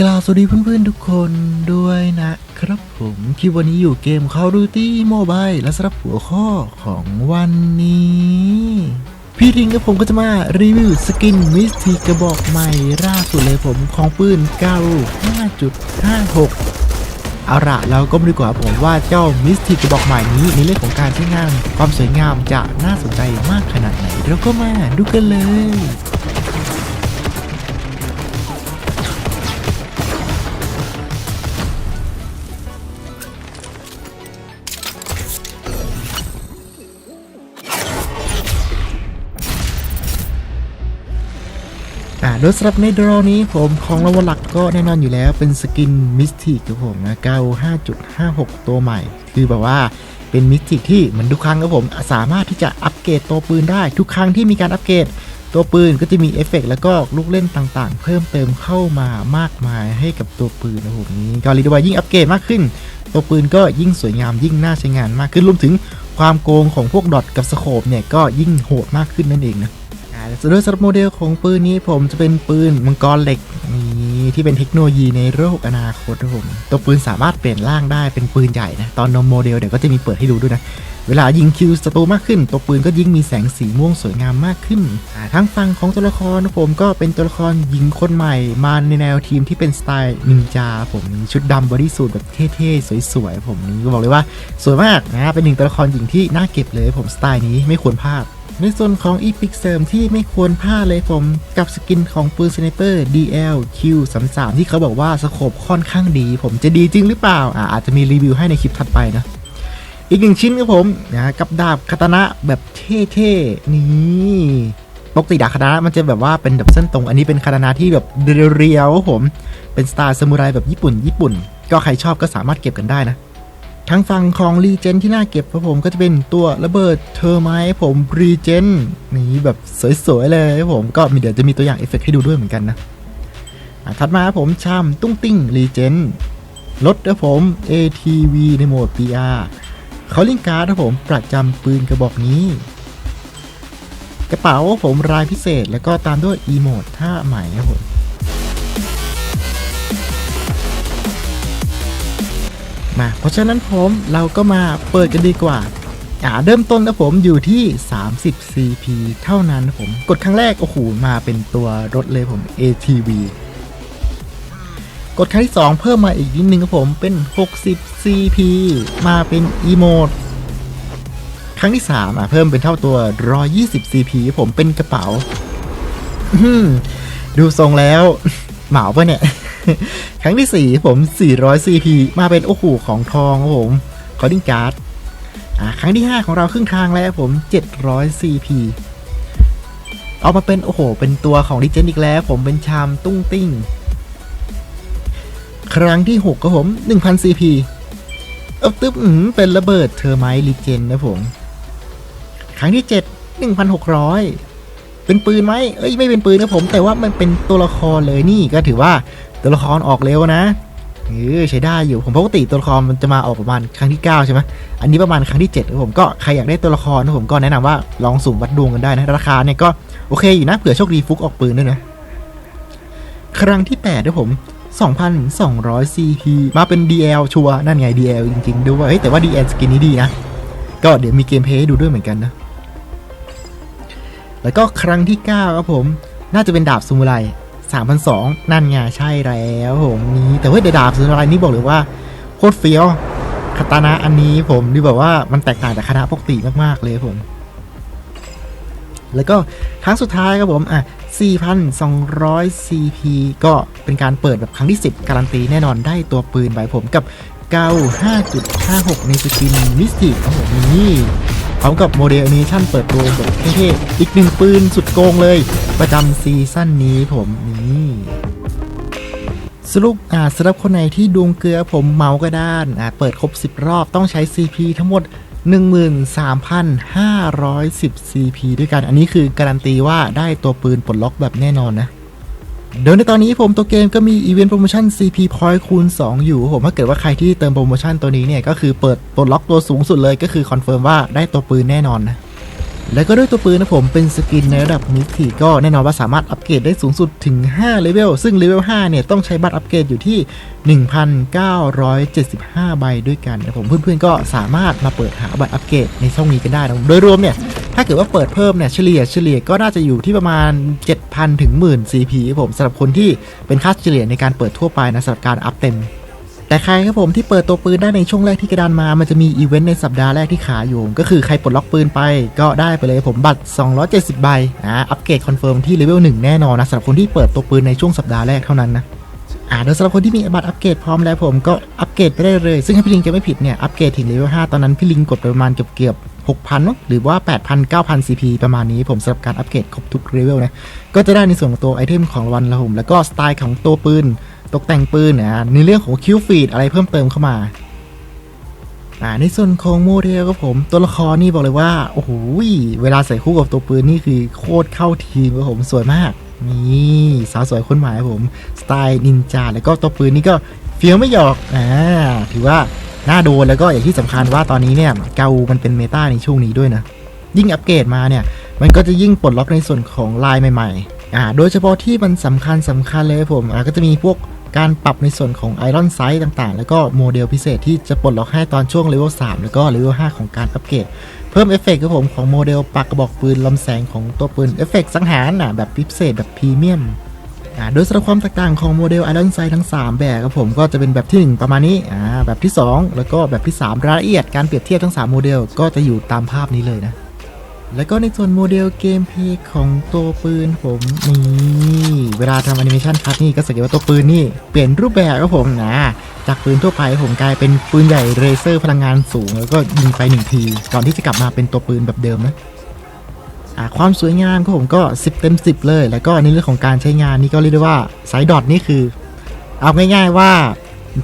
กล่าวสวัสดีเพื่อนๆทุกคนด้วยนะครับผมคลิปวันนี้อยู่เกม Call of Duty Mobile และสำหรับหัวข้อของวันนี้ พี่ทิงกับผมก็จะมารีวิวสกินมิสทีกระบอกใหม่ล่าสุดเลยผมของปืนเก้า5.56 เอาละเราก็มาดูกว่าผมว่าเจ้ามิสทีกระบอกใหม่นี้ในเรื่องของการใช้งาน ความสวยงามจะน่าสนใจมากขนาดไหนเราก็มาดูกันเลย โดยสำหรับในดรอนี้ผมของรางวัลหลักก็แน่นอนอยู่แล้วเป็นสกินมิสติกครับผมนะ95.56 ตัวใหม่ คือแบบว่าเป็นมิสติกที่เหมือนทุกครั้งครับผมสามารถที่จะอัปเกรดตัวปืนได้ ทุกครั้งที่มีการอัปเกรดตัวปืนก็จะมีเอฟเฟกต์แล้วก็ลูกเล่นต่างๆ เพิ่มเติมเข้ามามากมายให้กับตัวปืนนะผมนี้ก็เรียกได้ว่ายิ่งอัปเกรดมากขึ้น ตัวปืนก็ยิ่งสวยงามยิ่งน่าใช้งานมากขึ้นรวมถึงความโกงของพวกดอทกับสโคปเนี่ยก็ยิ่งโหดมากขึ้นนั่นเองนะ โดยสำหรับโมเดลของปืนนี้ผมจะเป็นปืนมังกรเหล็กนี่ที่เป็นเทคโนโลยีในโลกอนาคตนะผมตัวปืนสามารถเปลี่ยนร่างได้เป็นปืนใหญ่นะตอนนมโมเดลเดี๋ยวก็จะมีเปิดให้ดูด้วยนะเวลายิงคิวศัตรูมากขึ้น ตัวปืนก็ยิ่งมีแสงสีม่วงสวยงามมากขึ้น ทั้งฝั่งของตัวละครผมก็เป็นตัวละครหญิงคนใหม่ มาในแนวทีมที่เป็นสไตล์นินจาผมมีชุดดำบอดี้สูทแบบเท่ๆ สวยๆ ผมนี้ก็บอกเลยว่า สวยมากนะเป็นหนึ่งตัวละครหญิงที่น่าเก็บเลยผมสไตล์นี้ไม่ควรพลาด ในส่วนของ Epic เสริมที่ไม่ควรพลาดเลยผมกับสกินของปืนสไนเปอร์ DL Q33 ที่เขาบอกว่าสโคปค่อนข้างดี ผมจะดีจริงหรือเปล่าอ่าอาจจะมีรีวิวให้ในคลิปถัดไปนะอีกหนึ่งชิ้นครับผมนะกับดาบคาตานะแบบเท่ๆนี่ปกติดาบคาตานะมันจะแบบว่าเป็นแบบเส้นตรง อันนี้เป็นคาตานะที่แบบเรียวๆผมเป็นสไตล์ซามูไรแบบญี่ปุ่นญี่ปุ่น ก็ใครชอบก็สามารถเก็บกันได้นะ ทั้งฝั่งของรีเจนที่น่าเก็บครับผมก็จะเป็นตัวระเบิดเทอร์ไมผมรีเจนนี่แบบสวยๆเลยครับผมก็มีเดี๋ยวจะมีตัวอย่างเอฟเฟกต์ให้ดูด้วยเหมือนกันนะถัดมาครับผมชามตุ้งติ้งรีเจนรถครับผม ATV ในโหมด PR เขาลิงการ์ดครับผมประจำปืนกระบอกนี้ กระเป๋าผมรายพิเศษแล้วก็ตามด้วยอีโมดท่าใหม่ครับผม มาเพราะฉะนั้นผมเราก็มาเปิดกันดีกว่าอ่าเริ่มต้นนะผมอยู่ที่ 30 CP เท่านั้นนะผมกดครั้งแรก โอ้โห มาเป็นตัวรถเลยผม ATV กดครั้งที่ 2 เพิ่มมาอีกนิดนึงครับผมเป็น 60 CP มาเป็น Emote ครั้งที่ 3 อะ เพิ่มเป็นเท่าตัว 120 CP ผมเป็นกระเป๋า ดูทรงแล้ว เหมาปะเนี่ย ครั้งที่ 4 ผม 400 CP มาเป็น โอ้โห ของทองครับผมคอดิ้งการ์ดอ่าครั้งที่ 5 ของเราครึ่งทางแล้วผม 700 CP เอามาเป็น โอ้โห เป็นตัวของดิเจนอีกแล้ว ผมเป็นชามตุ้งติ้ง ครั้งที่6ครับผม 1,000 CP เอ๊บตึ๊บเป็นระเบิดเทอร์ไมลิเจนนะผม ครั้งที่ 7 1,600 เป็นปืนไหมเอ้ย ไม่เป็นปืนนะผม แต่ว่ามันเป็นตัวละครเลยนี่ก็ถือว่า ตัวละครออกเร็วนะเออใช้ได้อยู่ผมปกติตัวละครมันจะมาออกประมาณครั้งที่ 9 ใช่ไหมอันนี้ประมาณครั้งที่7ครับผมก็ใครอยากได้ตัวละครนะผมก็แนะนำว่าลองสุ่มวัดดวงกันได้นะราคาเนี่ยก็โอเคอยู่นะเผื่อโชคดีฟุกออกปืนด้วยนะ ครั้งที่8นะผม2,200 CP มาเป็น DL ชัวร์นั่นไง DL จริงๆด้วยเฮ้ยแต่ว่า DL สกินนี้ดีนะ ก็เดี๋ยวมีเกมเพย์ให้ดูด้วยเหมือนกันนะ แล้วก็ครั้งที่ 9 ครับผม น่าจะเป็นดาบซูมูไร 3,200นั่นไงใช่แล้วผมนี้แต่ว่าเดดาบซูมูไรนี่บอกเลยว่าโคตรเฟี้ยวคาตานะอันนี้ผมนี่แบบว่ามันแตกต่างจากคณะปกติมากๆเลยผม แล้วก็ครั้งสุดท้ายครับผมอะ4,200 CP ก็เป็นการเปิดแบบครั้งที่ 10 การันตีแน่นอนได้ตัวปืนไปผมกับเกา5.56 ในสกินมิสติกครับผมนี่ พร้อมกับโมเดลแอนิเมชั่นเปิดตัวแบบเท่ๆอีกหนึ่งปืนสุดโกงเลย ประจำซีซั่นนี้ผมนี่สรุปอ่าสำหรับคนไหนที่ดวงเกลือผมเมาก็ด้านอ่าเปิดครบ 10 รอบต้องใช้ CP ทั้งหมด 13,510 CP ด้วยกัน อันนี้คือการันตีว่าได้ตัวปืนปลดล็อกแบบแน่นอนนะ เดี๋ยวในตอนนี้ผมตัวเกมก็มีอีเวนต์โปรโมชั่น CP Point คูณ 2 อยู่ผมถ้าเกิดว่าใครที่เติมโปรโมชั่นตัวนี้เนี่ย ก็คือเปิดปลดล็อกตัวสูงสุดเลยก็คือคอนเฟิร์มว่าได้ตัวปืนแน่นอนนะ แล้วก็ด้วยตัวปืนนะผมเป็นสกินในระดับมิติก็แน่นอนว่าสามารถอัปเกรดได้สูงสุดถึง 5 เลเวล ซึ่งเลเวล 5 เนี่ย ต้องใช้บัตรอัปเกรดอยู่ที่ 1,975 ใบด้วยกันนะผมเพื่อนๆ ก็สามารถมาเปิดหาบัตรอัปเกรดในช่องนี้กันได้นะโดยรวมเนี่ย ถ้าเกิดว่าเปิดเพิ่มเนี่ย เฉลี่ยเฉลี่ยก็น่าจะอยู่ที่ประมาณ 7,000 ถึง 10,000 CP ผมสำหรับคนที่เป็นค่าเฉลี่ยในการเปิดทั่วไปนะสำหรับการอัพเต็ม แต่ใครครับผมที่เปิดตัวปืนได้ในช่วงแรกที่กระดานมา มันจะมีอีเวนต์ในสัปดาห์แรกที่ขายอยู่ ก็คือใครปลดล็อกปืนไป ก็ได้ไปเลยผมบัตร 270 ใบนะอัปเกรดคอนเฟิร์มที่เลเวล1แน่นอนนะสำหรับคนที่เปิดตัวปืนในช่วงสัปดาห์แรกเท่านั้นนะอ่าโดยสำหรับคนที่มีบัตรอัปเกรดพร้อมแล้วผมก็อัปเกรดไปได้เลย ซึ่งถ้าพี่ลิงจะไม่ผิดเนี่ยอัปเกรดถึงเลเวล5ตอนนั้นพี่ลิงกดไปประมาณเกือบเกือบ6,000หรือว่า 8,000 9,000 CP ประมาณนี้ผมสำหรับการอัปเกรดครบทุกเลเวลนะก็จะได้ในส่วนของตัวไอเทมของรางวัลละผมแล้วก็สไตล์ของตัวปืน ตกแต่งปืนนะในเรื่องของคิวฟีดอะไรเพิ่มเติมเข้ามาอ่าในส่วนของโมเดลครับผม ตัวละครนี่บอกเลยว่า โอ้โหเวลาใส่คู่กับตัวปืนนี่คือโคตรเข้าทีมครับผมสวยมาก นี่สาวสวยคนใหม่ครับผม สไตล์นินจาแล้วก็ตัวปืนนี่ก็เฟี้ยวไม่หยอกอ่าถือว่าน่าโดนแล้วก็อย่างที่สำคัญว่าตอนนี้เนี่ยเกามันเป็นเมตาในช่วงนี้ด้วยนะ ยิ่งอัปเกรดมาเนี่ย มันก็จะยิ่งปลดล็อกในส่วนของลายใหม่ ๆ อ่า โดยเฉพาะที่มันสำคัญสำคัญเลยผมอ่าก็จะมีพวก การปรับในส่วนของไอรอนไซส์ต่างๆ แล้วก็โมเดลพิเศษที่จะปลดล็อกให้ตอนช่วงเลเวล3แล้วก็เลเวล5ของการอัปเกรดเพิ่มเอฟเฟกต์ครับผมของโมเดลปากกระบอกปืนลำแสงของตัวปืนเอฟเฟกต์สังหารอะแบบพิเศษแบบพรีเมียมอ่าโดยสำหรับความแตกต่างของโมเดลไอรอนไซทั้ง 3 แบบครับผมก็จะเป็นแบบที่ 1 ประมาณนี้อ่าแบบที่ 2 แล้วก็แบบที่ 3 รายละเอียดการเปรียบเทียบทั้ง 3 โมเดลก็จะอยู่ตามภาพนี้เลยนะ แล้วก็ในส่วนโมเดลเกมเพย์ของตัวปืนผมนี่เวลาทำแอนิเมชันคัทนี่ก็สังเกตว่าตัวปืนนี่เปลี่ยนรูปแบบครับผมนะ จากปืนทั่วไปผมกลายเป็นปืนใหญ่เรเซอร์พลังงานสูง แล้วก็ยิงไปหนึ่งที ก่อนที่จะกลับมาเป็นตัวปืนแบบเดิมนะความสวยงามของผมก็ 10 เต็ม 10 เลย แล้วก็ในเรื่องของการใช้งานนี่ก็เรียกได้ว่าไซดอทนี่คือ เอาง่ายๆว่า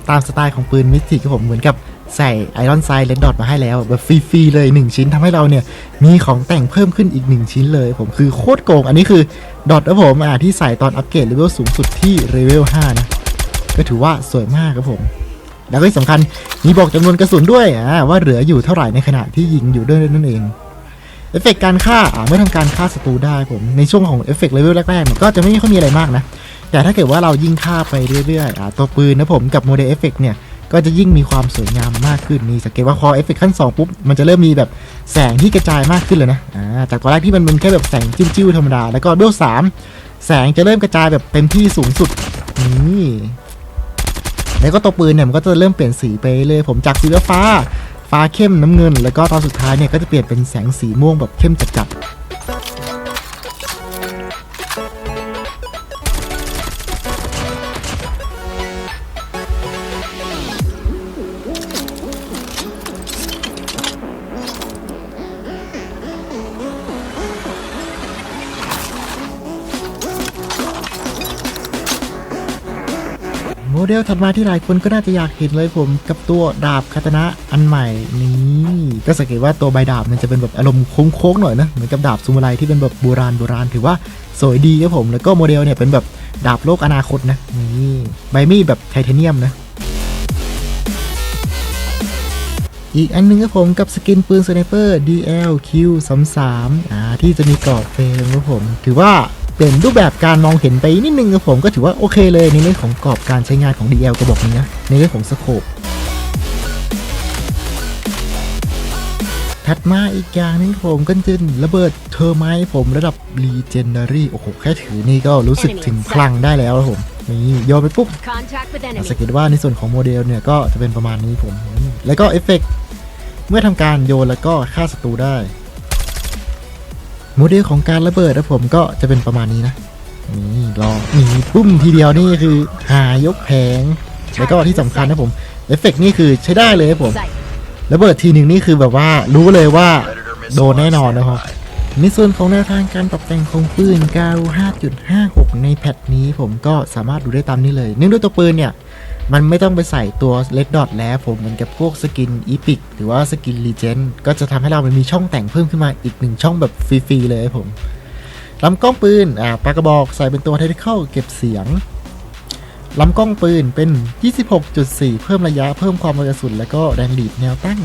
ตามสไตล์ของปืนมิสติกครับผมเหมือนกับ ใส่ไอรอนไซเลดดอทมาให้แล้วแบบฟรีๆเลย 1 ชิ้นทำให้เราเนี่ย มีของแต่งเพิ่มขึ้นอีก 1 ชิ้นเลย ผมคือโคตรโกง อันนี้คือดอทนะผมอ่าที่ใส่ตอนอัปเกรดเลเวลสูงสุดที่เลเวล5นะ ก็ถือว่าสวยมากครับผม แล้วก็สำคัญมีบอกจำนวนกระสุนด้วยอ่าว่าเหลืออยู่เท่าไหร่ในขณะที่ยิงอยู่ด้วยนั่นเองเอฟเฟกต์การฆ่าอ่าเมื่อทำการฆ่าศัตรูได้ผมในช่วงของเอฟเฟกต์เลเวลแรกๆก็จะไม่ค่อยมีอะไรมากนะ แต่ถ้าเกิดว่าเรายิ่งฆ่าไปเรื่อยๆอ่าตัวปืนนะผมกับโมเดลเอฟเฟกเนี่ย ก็จะยิ่งมีความสวยงามมากขึ้นนี่สังเกตว่าพอเอฟเฟกต์ขั้น2ปุ๊บมันจะเริ่มมีแบบแสงที่กระจายมากขึ้นเลยนะอ่าจากตอนแรกที่มันเป็นแค่แบบแสงจิ้วๆธรรมดา แล้วก็เบลสามแสงจะเริ่มกระจายแบบเต็มที่สูงสุดนี่แล้วก็ตัวปืนเนี่ยมันก็จะเริ่มเปลี่ยนสีไปเลยผมจากสีฟ้าฟ้าเข้มน้ำเงิน แล้วก็ตอนสุดท้ายเนี่ยก็จะเปลี่ยนเป็นแสงสีม่วงแบบเข้มจัดๆ เดลถัดมาที่หลายคนก็น่าจะอยากเห็นเลยผมกับตัวดาบคาตนะอันใหม่นี่ก็สังเกตว่าตัวใบดาบมันจะเป็นแบบอารมณ์โค้งๆหน่อยนะเหมือนกับดาบซูมูไรที่เป็นแบบโบราณโบราณถือว่าสวยดีครับผม แล้วก็โมเดลเนี่ยเป็นแบบดาบโลกอนาคตนะนี่ใบมีดแบบไทเทเนียมนะอีกอันหนึงครับผมกับสกินปืนสไนเปอร์ DLQ33 อ่าที่จะมีกรอบเฟรมครับผม ถือว่า เป็นรูปแบบการมองเห็นไปนิดนึงครับผมก็ถือว่าโอเคเลยในเรื่องของกรอบการใช้งานของ DL กระบอกนี้นะ ในเรื่องของสโคปถัดมาอีกอย่างหนึงครับผมก็จะเป็นระเบิดเทอร์ไมท์ผมระดับ Legendary โอ้โห แค่ถือนี่ก็รู้สึกถึงพลังได้แล้วครับผม นี่โยนไปปุ๊บ Contact with อะ enemy. สังเกตว่าในส่วนของโมเดลเนี่ยก็จะเป็นประมาณนี้ผม แล้วก็เอฟเฟกต์เมื่อทำการโยนแล้วก็ฆ่าศัตรูได้ โมเดลของการระเบิดนะผมก็จะเป็นประมาณนี้นะนี่รอนี่ปุ้มทีเดียวนี่คือหายกแผงแล้วก็ที่สำคัญนะผมเอฟเฟกต์นี่คือใช้ได้เลยครับผมระเบิดทีหนึ่งนี่คือแบบว่ารู้เลยว่าโดนแน่นอนนะครับในส่วนของแนวทางการปรับแต่งของปืนกาว5.56 ในแพทนี้ผมก็สามารถดูได้ตามนี้เลย เนื่องด้วยตัวปืนเนี่ย มันไม่ต้องไปใส่ตัวเลดดอทแล้วผมเหมือนกับพวกสกินอีพิกหรือว่าสกินรีเจนก็จะทำให้เรามันมีช่องแต่งเพิ่มขึ้นมาอีกหนึ่งช่องแบบฟรีๆเลยผมลำกล้องปืนอ่าปากกระบอกใส่เป็นตัวไทเทเคิลเก็บเสียงลำกล้องปืนเป็น 26.4 เพิ่มระยะเพิ่มความเร็วกระสุน แล้วก็แรงดีดแนวตั้ง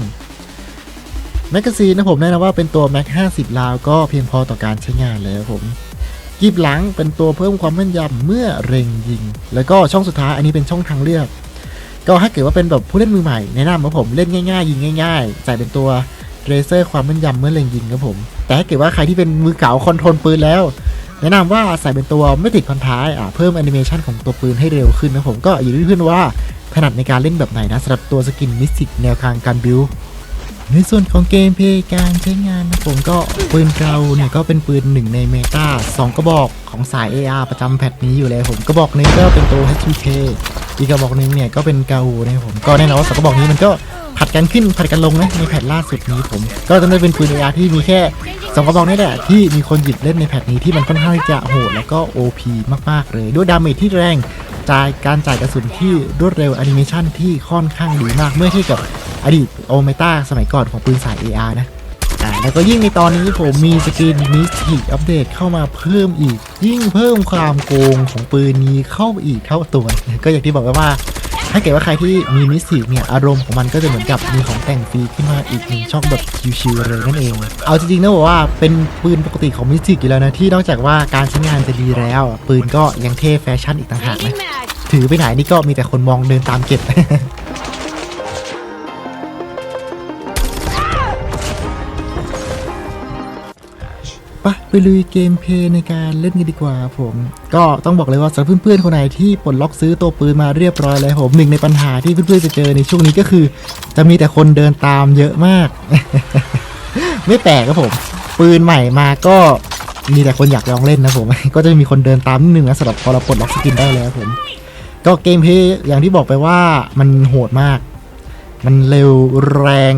แมกกาซีนนะผมแนะนำว่าเป็นตัว Mac 50 ลาวก็เพียงพอต่อการใช้งานเลยครับผม กีบหลังเป็นตัวเพิ่มความแม่นยำเมื่อเร็งยิง แล้วก็ช่องสุดท้ายอันนี้เป็นช่องทางเลือก ก็ถ้าเกิดว่าเป็นแบบผู้เล่นมือใหม่แนะนำว่าผมเล่นง่ายๆ ยิงง่ายๆใส่เป็นตัวเรเซอร์ความแม่นยำเมื่อเล็งยิงครับผม แต่ถ้าเกิดว่าใครที่เป็นมือเก่าคอนโทรลปืนแล้ว แนะนำว่าใส่เป็นตัวไม่ติดพันท้ายอะเพิ่มแอนิเมชันของตัวปืนให้เร็วขึ้นนะผมก็อยู่ที่เพื่อนว่าถนัดในการเล่นแบบไหนนะสำหรับตัวสกินมิสติกแนวทางการบิว ในส่วนของเกมเพย์การใช้งานนะผมก็ปืนเกราเนี่ยก็เป็นปืนหนึ่งในเมตาสองกระบอกของสาย AR ประจำแพทนี้อยู่แล้วผมกระบอกนึงก็เป็นตัว HTK อีกกระบอกนึงเนี่ยก็เป็นเกานะผมก็แน่นอนว่าสองกระบอกนี้มันก็ผัดกันขึ้นผัดกันลงนะในแพทล่าสุดนี้ผม ก็จะได้เป็นปืน AR ที่มีแค่สองกระบอกนี่แหละที่มีคนหยิบเล่นในแพทนี้ที่มันค่อนข้างจะโหดแล้วก็ OP มากๆเลยด้วยดาเมจที่แรงจ่ายการจ่ายกระสุนที่รวดเร็วแอนิเมชันที่ค่อนข้างดีมากเมื่อเทียบกับ อดีตโอเมตาสมัยก่อนของปืนสาย AR นะอ่าแล้วก็ยิ่งในตอนนี้ผมมีสกินมิสติกอัปเดตเข้ามาเพิ่มอีก ยิ่งเพิ่มความโกงของปืนนี้เข้าไปอีกเท่าตัวก็อย่างที่บอกไว้ว่าถ้าเกิดว่าใครที่มีมิสติกเนี่ยอารมณ์ของมันก็จะเหมือนกับมีของแต่งฟรีขึ้นมาอีกหนึ่งช่องแบบชิวๆเลยนั่นเอง เอาจริงๆนะบอกว่าเป็นปืนปกติของมิสติกอยู่แล้วนะที่นอกจากว่าการใช้งานจะดีแล้ว ปืนก็ยังเท่แฟชั่นอีกต่างหากนะถือไปไหนนี่ก็มีแต่คนมองเดินตามเก็บ ปะไปลุยเกมเพลย์ในการเล่นกันดีกว่าผม ก็ต้องบอกเลยว่าสำหรับเพื่อนๆคนไหนที่ปลดล็อกซื้อตัวปืนมาเรียบร้อยแล้วผมหนึ่งในปัญหาที่เพื่อนๆจะเจอในช่วงนี้ก็คือ จะมีแต่คนเดินตามเยอะมาก ไม่แปลกครับผม ปืนใหม่มาก็มีแต่คนอยากลองเล่นนะผม ก็จะมีคนเดินตามนิดนึงนะสำหรับพอเราปลดล็อกสกินได้แล้วผม ก็เกมเพลย์อย่างที่บอกไปว่ามันโหดมาก มันเร็วแรง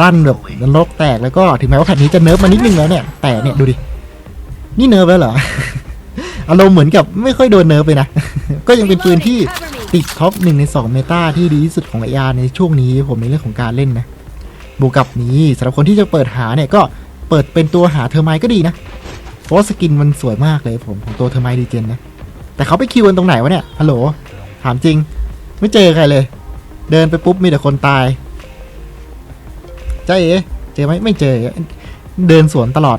รั่นแบบนรกแตกแล้วก็ถึงแม้ว่าแผ่นนี้จะเนิร์ฟมานิดนึงแล้วเนี่ย แต่เนี่ยดูดิ นี่เนิร์ฟแล้วเหรอ อารมณ์เหมือนกับไม่ค่อยโดนเนิร์ฟเลยนะ ก็ยังเป็นปืนที่ติดท็อปหนึ่งในสองเมตาที่ดีที่สุดของ AR ในช่วงนี้ผมในเรื่องของการเล่นนะ บวกกับนี้สำหรับคนที่จะเปิดหาเนี่ยก็เปิดเป็นตัวหาเทอร์ไมก็ดีนะ เพราะสกินมันสวยมากเลยผมของตัวเทอร์ไมดีเจนนะ แต่เขาไปคิวกันตรงไหนวะเนี่ย ฮัลโหล ถามจริง ไม่เจอใครเลย เดินไปปุ๊บมีแต่คนตาย จ้าเอ๋เจอไหมไม่เจอ เดินสวนตลอด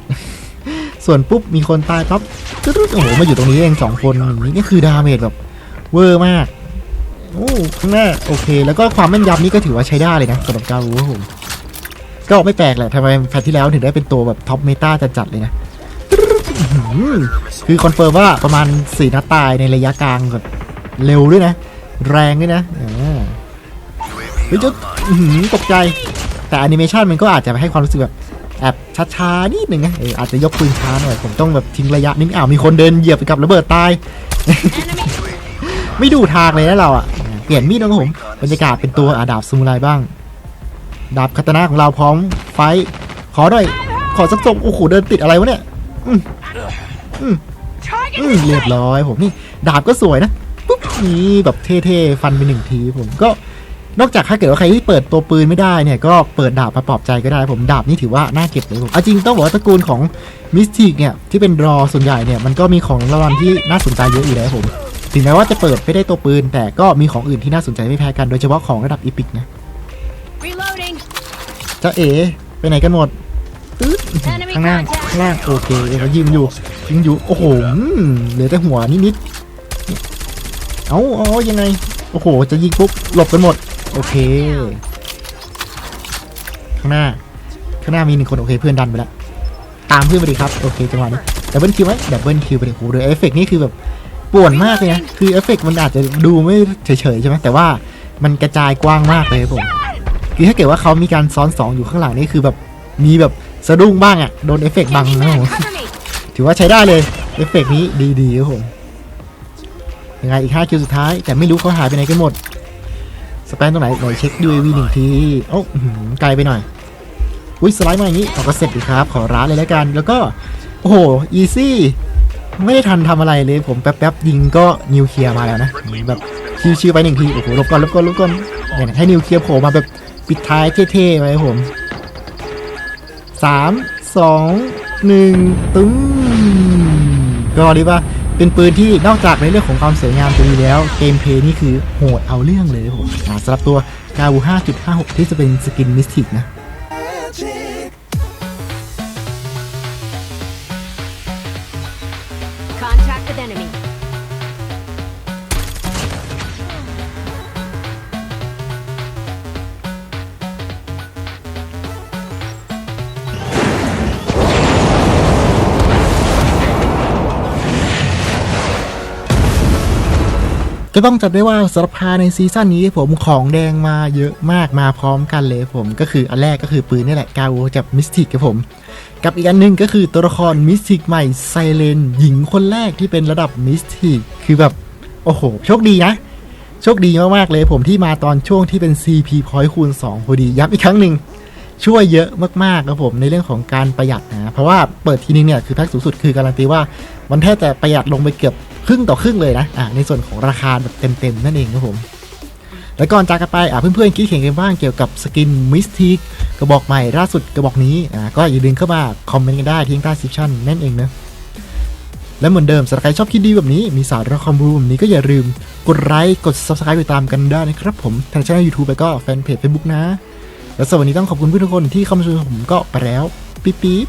ส่วนปุ๊บมีคนตายปั๊บตึ๊ดโอ้โหมาอยู่ตรงนี้เองสองคนอย่างนี้นี่คือดาเมจแบบเวอร์มากโอ้ข้างหน้าโอเค แล้วก็ความแม่นยำนี่ก็ถือว่าใช้ได้เลยนะสำหรับการรู้ครับผมก็ไม่แปลกแหละทำไมแพทที่แล้วถึงได้เป็นตัวแบบท็อปเมตาจัดๆเลยนะ คือคอนเฟิร์มว่าประมาณสี่นัดตายในระยะกลางแบบเร็วด้วยนะ แรงด้วยนะเฮ้ยจะอื้อหือตกใจ แต่แอนิเมชันมันก็อาจจะให้ความรู้สึกแบบแอบช้าๆนิดนึงนะเอออาจจะยกปืนช้าหน่อยผมต้องแบบทิ้งระยะนิดอ้าวมีคนเดินเหยียบไปกับระเบิดตาย ไม่ดูทางเลยนะเราอะเปลี่ยนมีดนะครับผมบรรยากาศเป็นตัวอาดาบซูมูไรบ้าง ดาบคาตานะของเราพร้อมไฟขอหน่อย ขอสักศพโอ้โหเดินติดอะไรวะเนี่ยอืมอืมอืมเรียบร้อยผมนี่ดาบก็สวยนะปุ๊บนี่แบบเท่ๆฟันไปหนึ่งทีผมก็ นอกจากถ้าเกิดว่าใครที่เปิดตัวปืนไม่ได้เนี่ยก็เปิดดาบมาปลอบใจก็ได้ผมดาบนี่ถือว่าน่าเก็บเลยผมเอาจริงต้องบอกว่าตระกูลของมิสติกเนี่ยที่เป็นรอส่วนใหญ่เนี่ยมันก็มีของรางวัลที่น่าสนใจเยอะอยู่แล้วผมถึงแม้ว่าจะเปิดไม่ได้ตัวปืน แต่ก็มีของอื่นที่น่าสนใจไม่แพ้กันโดยเฉพาะของระดับอีพิกนะ Reloading. จะเอ๋ไปไหนกันหมดตึ๊ดข้างหน้าข้างล่างโอเคเขายิงอยู่ยิงอยู่โอ้โหอืมเหลือแต่หัวนิดๆเอาเอายังไงโอ้โห จะยิงปุ๊บหลบกันหมด โอเค ข้างหน้า ข้างหน้ามีหนึ่งคนโอเคเพื่อนดันไปแล้ว ตามเพื่อนไปดีครับ โอเคจังหวะนี้ดับเบิลคิวไหมดับเบิลคิวไปเลยโอ้โหเดยเอฟเฟกนี่คือแบบป่วนมากเลยนะ คือเอฟเฟกมันอาจจะดูไม่เฉยๆใช่ไหมแต่ว่ามันกระจายกว้างมากเลยครับผมคือถ้าเกิดว่าเขามีการซ้อนสองอยู่ข้างหลังนี่คือแบบมีแบบสะดุ้งบ้างอะ่ะโดนเอฟเฟกต์บัง Changing นะครับผ mag. ม Cover me. ถือว่าใช้ได้เลยเอฟเฟกต์นี้ดีๆครับผมยังไงอีก5คิวสุดท้ายแต่ไม่รู้เขาหายไปไหนกันหมด สแปนตรงไหนไหนเช็ค UAV หนึ่งทีโอ้อื้อหือไกลไปหน่อย อุ้ยสไลด์มาอย่างนี้เอาก็เสร็จดีครับ ขอร้านเลยแล้วกัน แล้วก็ โอ้โห อีซี่ ไม่ได้ทันทำอะไรเลย ผมแป๊บๆยิงก็นิวเคลียร์มาแล้วนะ แบบชิวๆไปหนึ่งที โอ้โหลบก่อนลบก่อนลบก่อนเนี่ยให้นิวเคลียร์โผล่มาแบบปิดท้ายเท่ๆไว้ผมสามสองหนึ่งตึ้งก็เรียกว่า เป็นปืนที่นอกจากในเรื่องของความสวยงามจะมีแล้ว เกมเพย์นี่คือโหดเอาเรื่องเลยครับผมสำหรับตัวกาวู5.56 ที่จะเป็นสกินมิสติกนะ ก็ต้องจัดได้ว่าสำหรับพาในซีซั่นนี้ผมของแดงมาเยอะมากมาพร้อมกันเลยผม ก็คืออันแรกก็คือปืนนี่แหละกาโอจากมิสติกครับผม กับอีกอันหนึงก็คือตัวละครมิสติกใหม่ไซเลนหญิงคนแรกที่เป็นระดับมิสติกคือแบบ โอ้โห โชคดีนะโชคดีมากๆเลยผมที่มาตอนช่วงที่เป็น CP point คูณ2พอดีย้ำอีกครั้งหนึ่งช่วยเยอะมากๆครับผมในเรื่องของการประหยัดนะ เพราะว่าเปิดทีนึงเนี่ยคือแพ็กสูงสุดคือการันตีว่ามันแทบจะประหยัดลงไปเกือบ ครึ่งต่อครึ่งเลยนะอะในส่วนของราคาแบบเต็มๆนั่นเองครับผมแล้วก่อนจากกันไปอะเพื่อนๆคิดเห็นกันบ้างเกี่ยวกับสกินมิสติกกระบอกใหม่ล่าสุดกระบอกนี้อะก็อย่าลืมเข้ามาคอมเมนต์กันได้ที่ใต้ซิปชั่นนั่นเองนะและเหมือนเดิมสำหรับใครชอบคลิปดีแบบนี้มีสาระความรู้แบบนี้ก็อย่าลืมกดไลค์กด subscribe ไปตามกันได้นะครับผมทางช่อง YouTube แล้วก็แฟนเพจ Facebook นะ แล้วสำหรับวันนี้ต้องขอบคุณเพื่อนทุกคนที่เข้ามาชมผมก็ไปแล้ว ปิ๊บปิ๊บ